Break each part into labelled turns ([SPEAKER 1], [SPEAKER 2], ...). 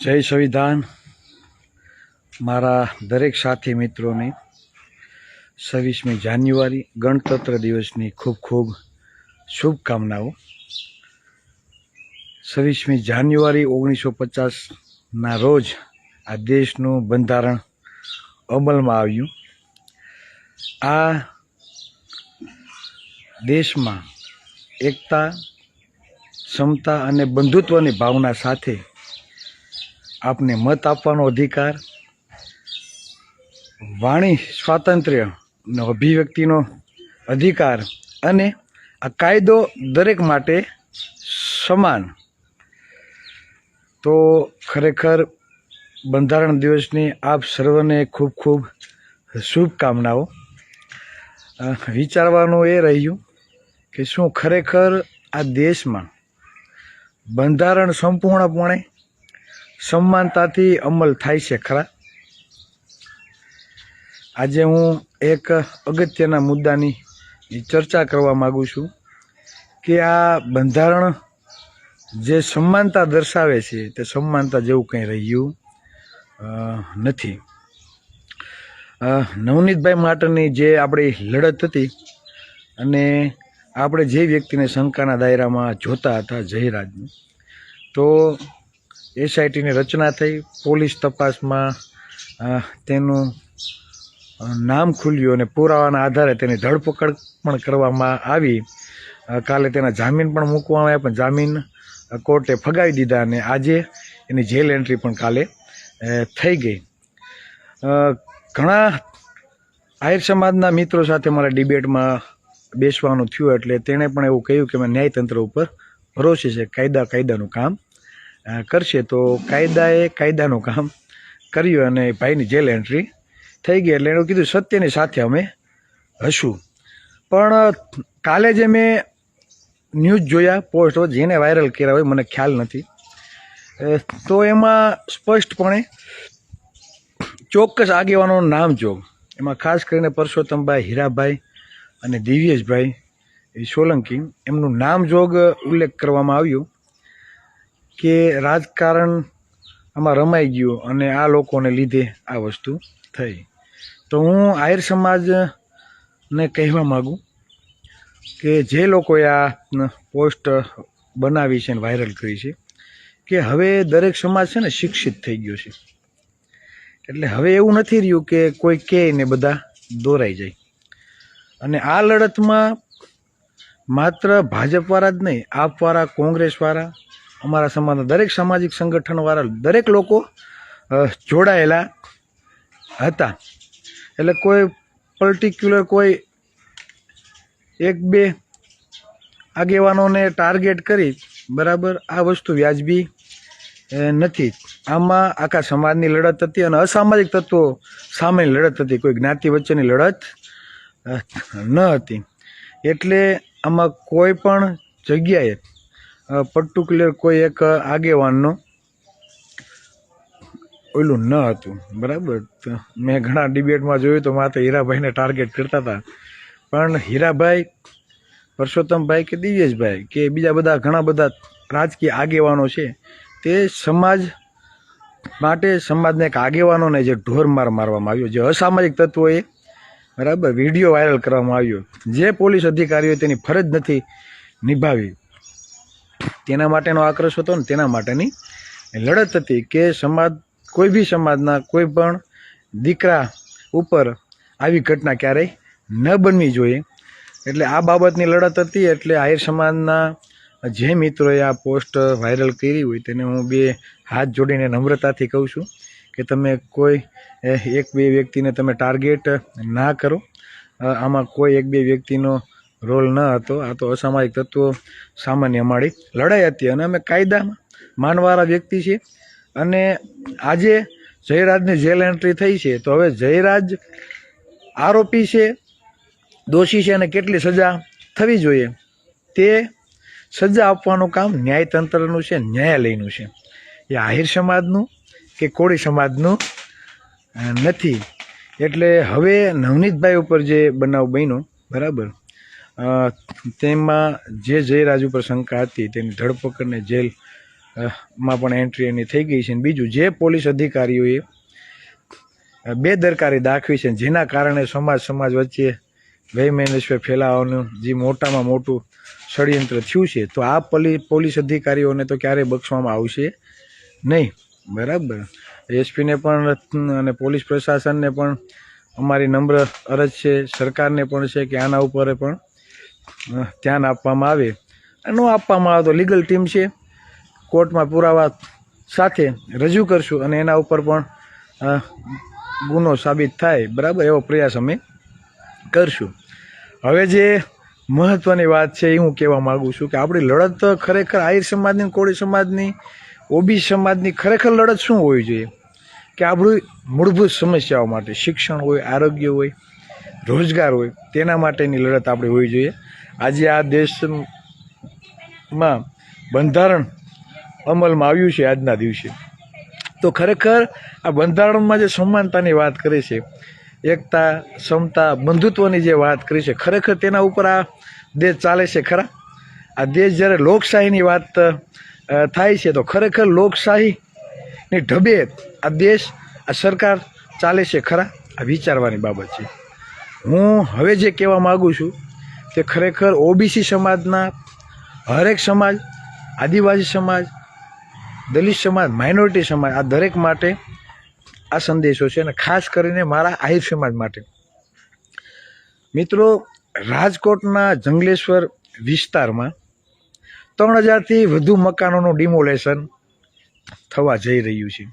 [SPEAKER 1] જય સંવિધાન. મારા દરેક સાથી મિત્રોને છવ્વીસમી જાન્યુઆરી ગણતંત્ર દિવસની ખૂબ ખૂબ શુભકામનાઓ. છવ્વીસમી જાન્યુઆરી ઓગણીસો પચાસના રોજ આ દેશનું બંધારણ અમલમાં આવ્યું. આ દેશમાં એકતા ક્ષમતા અને બંધુત્વની ભાવના સાથે આપને મત આપવાનો અધિકાર. વાણી સ્વાતંત્ર્ય નો અભિવ્યક્તિનો અધિકાર અને આ કાયદો દરેક માટે સમાન. તો ખરેખર બંધારણ દિવસની આપ સર્વને ખૂબ ખૂબ શુભકામનાઓ. વિચારવાનું એ રહ્યું કે શું ખરેખર આ દેશમાં બંધારણ સંપૂર્ણપણે સમાનતાથી અમલ થાય છે ખરા? આજે હું એક અગત્યના મુદ્દાની ચર્ચા કરવા માગું છું કે આ બંધારણ જે સમાનતા દર્શાવે છે તે સમાનતા જેવું કંઈ રહ્યું નથી. નવનીતભાઈ માટેની જે આપણી લડત હતી અને આપણે જે વ્યક્તિને શંકાના દાયરામાં જોતા હતા જયરાજને, તો એસઆઈટીની રચના થઈ, પોલીસ તપાસમાં તેનું નામ ખુલ્યું અને પુરાવાના આધારે તેની ધરપકડ પણ કરવામાં આવી. કાલે તેના જામીન પણ મૂકવામાં આવ્યા, પણ જામીન કોર્ટે ફગાવી દીધા અને આજે એની જેલ એન્ટ્રી પણ કાલે થઈ ગઈ. ઘણા આહિર સમાજના મિત્રો સાથે મારા ડિબેટમાં બેસવાનું થયું એટલે તેણે પણ એવું કહ્યું કે મેં ન્યાયતંત્ર ઉપર ભરોસે છે, કાયદા કાયદાનું કામ કરશે તો કાયદાએ કાયદાનું કામ કર્યું અને ભાઈની જેલ એન્ટ્રી થઈ ગઈ એટલે એનું કીધું સત્યની સાથે અમે હશું. પણ કાલે જે મેં ન્યૂઝ જોયા, પોસ્ટ જેને વાયરલ કર્યા હોય, મને ખ્યાલ નથી. તો એમાં સ્પષ્ટપણે ચોક્કસ આગેવાનોનું નામ જો. એમાં ખાસ કરીને પરસોત્તમભાઈ, હીરાભાઈ અને દિવ્યેશભાઈ સોલંકી. એમનું નામ જોગ ઉલ્લેખ કરવામાં આવ્યો. કે રાજકારણ આમાં રમાઈ ગયું અને આ લોકોને લીધે આ વસ્તુ થઈ. તો હું આહિર સમાજને કહેવા માગું કે જે લોકોએ આ પોસ્ટ બનાવી છે અને વાયરલ કરી છે કે હવે દરેક સમાજ છે ને શિક્ષિત થઈ ગયો છે. એટલે હવે એવું નથી રહ્યું કે કોઈ કહે ને બધા દોરાઈ જાય. અને આ લડતમાં માત્ર ભાજપવાળા જ નહીં, આપવાળા, કોંગ્રેસવાળા અમારા સમાજના દરેક સામાજિક સંગઠનવાળા, દરેક લોકો જોડાયેલા હતા. એટલે કોઈ પર્ટિક્યુલર કોઈ એક બે આગેવાનોને ટાર્ગેટ કરી, બરાબર, આ વસ્તુ વ્યાજબી નથી. આમાં આખા સમાજની લડત હતી અને અસામાજિક તત્વો સામેની લડત હતી. કોઈ જ્ઞાતિ વચ્ચેની લડત ન હતી. એટલે આમાં કોઈ પણ જગ્યાએ પર્ટિક્યુલર કોઈ એક આગેવાનનો ઓલું ન હતું, બરાબર? મેં ઘણા ડિબેટમાં જોયું તો માત્ર હીરાભાઈને ટાર્ગેટ કરતા હતા. પણ હીરાભાઈ, પરસોત્તમભાઈ કે દિવ્યેશભાઈ કે બીજા બધા ઘણા બધા રાજકીય આગેવાનો છે, તે સમાજ માટે સમાજને એક આગેવાનોને જે ઢોર માર મારવામાં આવ્યો, જે અસામાજિક તત્વોએ, બરાબર, વીડિયો વાયરલ કરવામાં આવ્યો, જે પોલીસ અધિકારીઓએ તેની ફરજ નથી નિભાવી. તેના માટેનો આક્રોશ હતો ને તેના માટેની લડત હતી કે સમાજ, કોઈ બી સમાજના કોઈ પણ દીકરા ઉપર આવી ઘટના ક્યારેય ન બનવી જોઈએ. એટલે આ બાબતની લડત હતી, એટલે આહિર સમાજના જે મિત્રોએ આ પોસ્ટ વાયરલ કરી હોય તેને હું બે હાથ જોડીને નમ્રતાથી કહું છું કે તમે કોઈ એક બે વ્યક્તિને તમે ટાર્ગેટ ના કરો. આમાં કોઈ એક બે વ્યક્તિનો રોલ ન હતો. આ તો અસામાજિક તત્વો સામાન્ય અમારી લડાઈ હતી અને અમે કાયદામાં માનવાળા વ્યક્તિ છીએ. અને આજે જયરાજની જેલ એન્ટ્રી થઈ છે. તો હવે જયરાજ આરોપી છે, દોષી છે અને કેટલી સજા થવી જોઈએ તે સજા આપવાનું કામ ન્યાયતંત્રનું છે, ન્યાયાલયનું છે. એ આહિર સમાજનું કે કોળી સમાજનું નથી. એટલે હવે નવનીતભાઈ ઉપર જે બનાવ બન્યો, બરાબર? તેમાં જે જયરાજ ઉપર શંકા હતી, તેની ધરપકડને જેલમાં પણ એન્ટ્રી એની થઈ ગઈ છે. અને બીજું, જે પોલીસ અધિકારીઓએ બેદરકારી દાખવી છે, જેના કારણે સમાજ સમાજ વચ્ચે વૈમેનસ્વ ફેલાવાનું, જે મોટામાં મોટું ષડયંત્ર થયું છે, તો આ પોલી, પોલીસ અધિકારીઓને તો ક્યારેય બક્ષવામાં આવશે નહીં. બરાબર? એસપીને પણ અને પોલીસ પ્રશાસનને પણ અમારી નમ્ર અરજ છે, સરકારને પણ છે કે આના ઉપર પણ ધ્યાન આપવામાં આવે. ન આપવામાં આવે તો લીગલ ટીમ છે, કોર્ટમાં પુરાવા સાથે રજૂ કરશું અને એના ઉપર પણ ગુનો સાબિત થાય. બરાબર? એવો પ્રયાસ અમે કરશું. હવે જે મહત્વની વાત છે એ હું કહેવા માગું છું કે આપણી લડત ખરેખર આહિર સમાજની, કોળી સમાજની, ઓબી સમાજની ખરેખર લડત શું હોવી જોઈએ? કે આપણી મૂળભૂત સમસ્યાઓ માટે શિક્ષણ હોય, આરોગ્ય હોય રોજગાર હોય, તેના માટેની લડત આપણે હોવી જોઈએ. આજે આ દેશમાં બંધારણ અમલમાં આવ્યું છે આજના દિવસે. તો ખરેખર આ બંધારણમાં જે સમાનતાની વાત કરે છે, એકતા, સમતા, બંધુત્વની જે વાત કરી છે, ખરેખર તેના ઉપર આ દેશ ચાલે છે ખરા? આ દેશ જ્યારે લોકશાહીની વાત થાય છે તો ખરેખર લોકશાહીની ઢબે આ દેશ, આ સરકાર ચાલે છે ખરા? આ વિચારવાની બાબત છે. હું હવે જે કહેવા માગું છું તે ખરેખર ઓબીસી સમાજના હરેક સમાજ, આદિવાસી સમાજ, દલિત સમાજ માઇનોરિટી સમાજ આ દરેક માટે આ સંદેશો છે અને ખાસ કરીને મારા આહિર સમાજ માટે. મિત્રો, રાજકોટના જંગલેશ્વર વિસ્તારમાં ત્રણ હજારથી વધુ મકાનોનું ડિમોલેશન થવા જઈ રહ્યું છે.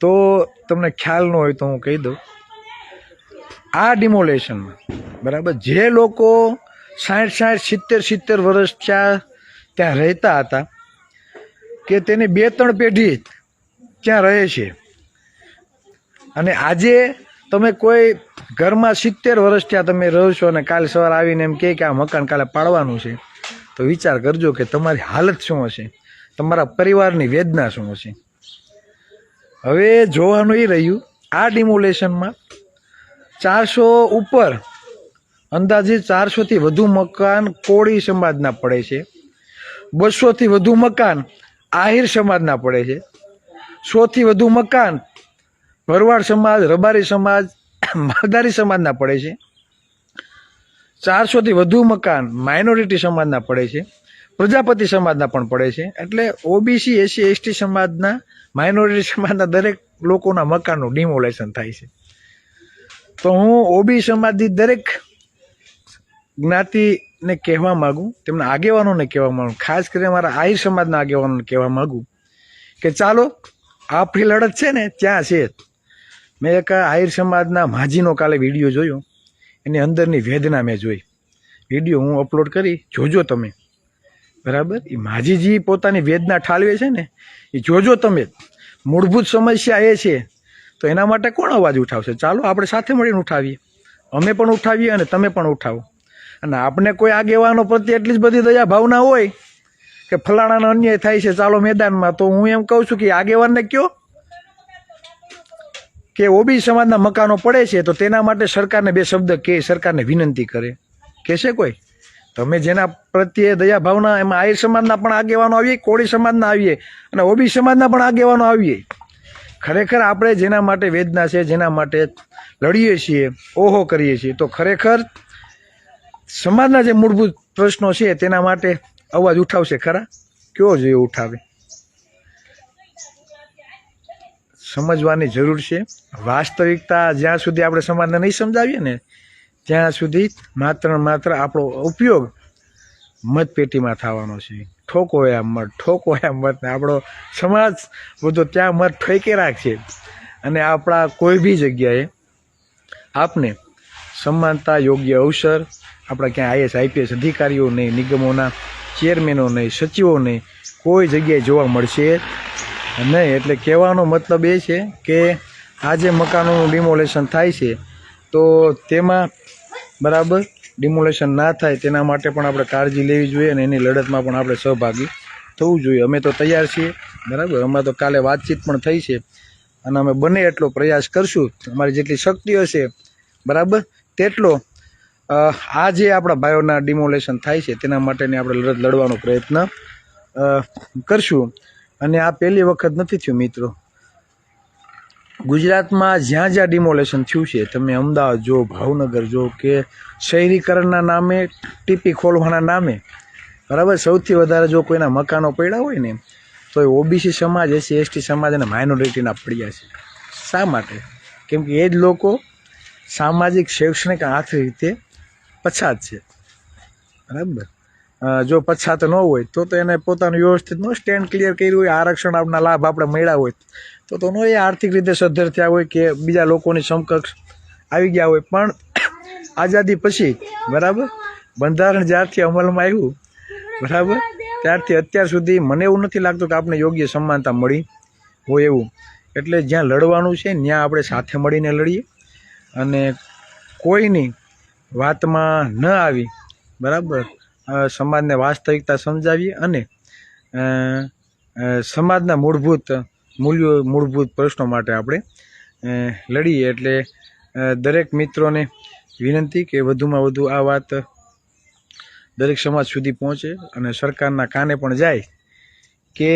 [SPEAKER 1] તો તમને ખ્યાલ ન હોય તો હું કહી દઉં. આ ડિમોલેશનમાં બરાબર? જે લોકો સાઠ સાઠ સિત્તેર સિત્તેર વર્ષ ત્યાં ત્યાં રહેતા હતા, કે તેની બે ત્રણ પેઢી ત્યાં રહે છે. અને આજે તમે કોઈ ઘરમાં સિત્તેર વર્ષ ત્યાં તમે રહો છો અને કાલ સવારે આવીને એમ કહે કે આ મકાન કાલે પાડવાનું છે, તો વિચાર કરજો કે તમારી હાલત શું હશે? તમારા પરિવારની વેદના શું હશે? હવે જોવાનું એ રહ્યું, આ ડિમોલેશનમાં ચારસો ઉપર અંદાજે ચારસોથી વધુ મકાન કોળી સમાજના પડે છે. બસોથી વધુ મકાન આહિર સમાજના પડે છે. સોથી વધુ મકાન ભરવાડ સમાજ, રબારી સમાજ, માલધારી સમાજના પડે છે. ચારસોથી વધુ મકાન માઇનોરિટી સમાજના પડે છે. પ્રજાપતિ સમાજના પણ પડે છે. એટલે ઓબીસી, એસસી, એસટી સમાજના માઇનોરિટી સમાજના દરેક લોકોના મકાનનું ડિમોલેશન થાય છે. તો હું ઓબી સમાજની દરેક જ્ઞાતિને કહેવા માગું, તેમના આગેવાનોને કહેવા માગું, ખાસ કરીને મારા આહિર સમાજના આગેવાનોને કહેવા માગું કે ચાલો આપણી લડત છે ને, ત્યાં છે. મેં એક આહિર સમાજના માજીનો કાલે વીડિયો જોયો. એની અંદરની વેદના મેં જોઈ. વીડિયો હું અપલોડ કરી, જોજો તમે. બરાબર? એ માજીજી પોતાની વેદના ઠાલવે છે ને એ જોજો તમે. મૂળભૂત સમસ્યા એ છે તો એના માટે કોણ અવાજ ઉઠાવશે? ચાલો આપણે સાથે મળીને ઉઠાવીએ. અમે પણ ઉઠાવીએ અને તમે પણ ઉઠાવો. અને આપણે કોઈ આગેવાનો પ્રત્યે એટલી જ બધી દયા ભાવના હોય કે ફલાણાનો અન્યાય થાય છે, ચાલો મેદાનમાં. તો હું એમ કહું છું કે આગેવાનને કયો કે ઓબી સમાજના મકાનો પડે છે, તો તેના માટે સરકારને બે શબ્દ કે, સરકારને વિનંતી કરે. કહેશે કોઈ? તમે જેના પ્રત્યે દયા ભાવના, એમાં આહિર સમાજના પણ આગેવાનો આવીએ, કોળી સમાજના આવીએ અને ઓબી સમાજના પણ આગેવાનો આવીએ. ખરેખર આપણે જેના માટે વેદના છે, જેના માટે લડીએ છીએ, ઓહો કરીએ છીએ, તો ખરેખર સમાજના જે મૂળભૂત પ્રશ્નો છે, તેના માટે અવાજ ઉઠાવશે ખરા? કયો જોઈએ ઉઠાવે? સમજવાની જરૂર છે. વાસ્તવિકતા જ્યાં સુધી આપણે સમાજને નહીં સમજાવીએ ને, ત્યાં સુધી માત્ર માત્ર આપણો ઉપયોગ મતપેટીમાં થવાનો છે. ઠોકો એમ મત, ઠોકો એમ મત ને આપણો સમાજ બધો ત્યાં મત ઠેકે રાખશે અને આપણા કોઈ બી જગ્યાએ આપને સમાનતા યોગ્ય અવસર, આપણા ક્યાં આઈએસ આઈપીએસ અધિકારીઓ નહીં, નિગમોના ચેરમેનો નહીં, સચિવો નહીં, કોઈ જગ્યાએ જોવા મળશે નહીં. એટલે કહેવાનો મતલબ એ છે કે આ જે મકાનોનું ડિમોલેશન થાય છે, તો તેમાં બરાબર ડિમોલેશન ના થાય તેના માટે પણ આપણે કાળજી લેવી જોઈએ અને એની લડતમાં પણ આપણે સહભાગી થવું જોઈએ. અમે તો તૈયાર છીએ, બરાબર? અમારે તો કાલે વાતચીત પણ થઈ છે અને અમે બને એટલો પ્રયાસ કરશું. અમારી જેટલી શક્તિ હશે બરાબર? તેટલો આ જે આપણા ભાઈઓના ડિમોલેશન થાય છે, તેના માટેની આપણે લડત લડવાનો પ્રયત્ન કરશું. અને આ પહેલી વખત નથી થયું, મિત્રો. ગુજરાતમાં જ્યાં જ્યાં ડિમોલેશન થયું છે, તમે અમદાવાદ જો, ભાવનગર જો કે શહેરીકરણના નામે, ટીપી ખોલવાના નામે, બરાબર, સૌથી વધારે જો કોઈના મકાનો પડ્યા હોય ને, તો એ ઓબીસી સમાજ એસી એસટી સમાજ અને માઇનોરિટીના પડ્યા છે. શા માટે? કેમ કે એ જ લોકો સામાજિક શૈક્ષણિક આર્થિક રીતે પછાત છે. બરાબર? જો પછાત ન હોય, તો તો એને પોતાનું વ્યવસ્થિત નો સ્ટેન્ડ ક્લિયર કર્યું હોય, આરક્ષણ આપના લાભ આપણે મળ્યા હોય. તો તો એ આર્થિક રીતે સદ્ધર થયા હોય કે બીજા લોકોની સમકક્ષ આવી ગયા હોય. પણ આઝાદી પછી, બરાબર? બંધારણ જ્યારથી અમલમાં આવ્યું, બરાબર? ત્યારથી અત્યાર સુધી મને એવું નથી લાગતું કે આપણે યોગ્ય સમાનતા મળી હોય એવું. એટલે જ્યાં લડવાનું છે, ત્યાં આપણે સાથે મળીને લડીએ. અને કોઈની વાતમાં ન આવી, બરાબર? સમાજને વાસ્તવિકતા સમજાવી અને સમાજના મૂળભૂત મૂલ્યો, મૂળભૂત પ્રશ્નો માટે આપણે લડીએ એટલે દરેક મિત્રોને વિનંતી કે વધુમાં વધુ આ વાત દરેક સમાજ સુધી પહોંચે અને સરકારના કાને પણ જાય કે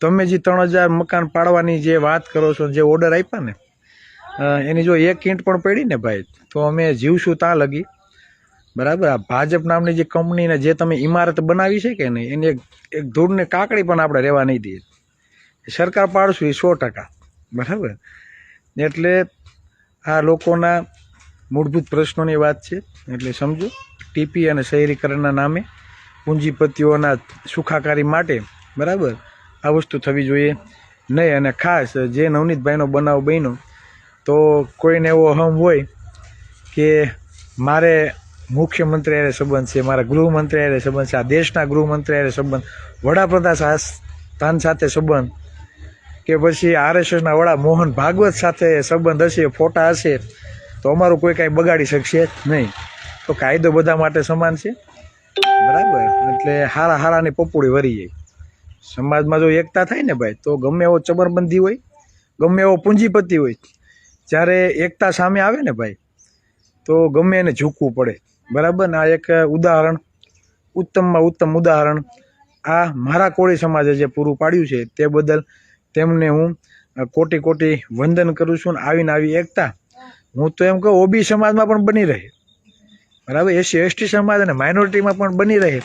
[SPEAKER 1] તમે જે ત્રણ હજાર મકાન પાડવાની જે વાત કરો છો, જે ઓર્ડર આપ્યા ને એની જો એક ઇંટ પણ પડી ને ભાઈ, તો અમે જીવશું ત્યાં લગી. બરાબર? આ ભાજપ નામની જે કંપનીને જે તમે ઇમારત બનાવી છે કે નહીં, એની એક ધૂળને કાકડી પણ આપણે રહેવા નહીં દઈએ. સરકાર પાડશું એ સો ટકા. બરાબર? એટલે આ લોકોના મૂળભૂત પ્રશ્નોની વાત છે. એટલે સમજો, ટીપી અને શહેરીકરણના નામે પૂંજીપતિઓના સુખાકારી માટે, બરાબર? આ વસ્તુ થવી જોઈએ નહીં. અને ખાસ, જે નવનીતભાઈનો બનાવ બન્યો, તો કોઈને એવો અહમ હોય કે મારે મુખ્યમંત્રી હારે સંબંધ છે, મારા ગૃહમંત્રી હારે સંબંધ છે, આ દેશના ગૃહમંત્રી હારે સંબંધ. વડાપ્રધાન સ્થાન સાથે સંબંધ કે પછી આરએસએસના વડા મોહન ભાગવત સાથે સંબંધ હશે, ફોટા હશે, તો અમારું કોઈ કાંઈ બગાડી શકશે નહીં. તો કાયદો બધા માટે સમાન છે? બરાબર. એટલે હારા હારાની પપુડી વરી જાય. સમાજમાં જો એકતા થાય ને ભાઈ, તો ગમે એવો ચબરબંધી હોય, ગમે એવો પૂંજીપતિ હોય, જ્યારે એકતા સામે આવે ને ભાઈ, તો ગમે એને ઝૂકવું પડે. બરાબર? ને આ એક ઉદાહરણ, ઉત્તમમાં ઉત્તમ ઉદાહરણ આ મારા કોળી સમાજે જે પૂરું પાડ્યું છે તે બદલ તેમને હું કોટી કોટી વંદન કરું છું ને આવીને આવી એકતા. હું તો એમ કહું ઓબી સમાજમાં પણ બની રહે. બરાબર? એસી, એસટી સમાજ અને માઇનોરિટીમાં પણ બની રહે.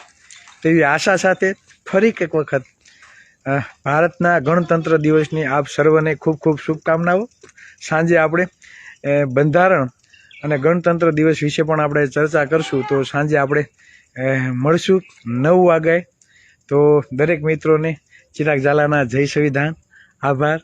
[SPEAKER 1] તેવી આશા સાથે ફરી એક વખત ભારતના ગણતંત્ર દિવસની આપ સર્વને ખૂબ ખૂબ શુભકામનાઓ. સાંજે આપણે બંધારણ અને ગણતંત્ર દિવસ વિશે પણ આપણે ચર્ચા કરશું, તો સાંજે આપણે મળશું નવ વાગે તો દરેક મિત્રોને ચિરાગ ઝાલાના જય સંવિધાન. આભાર.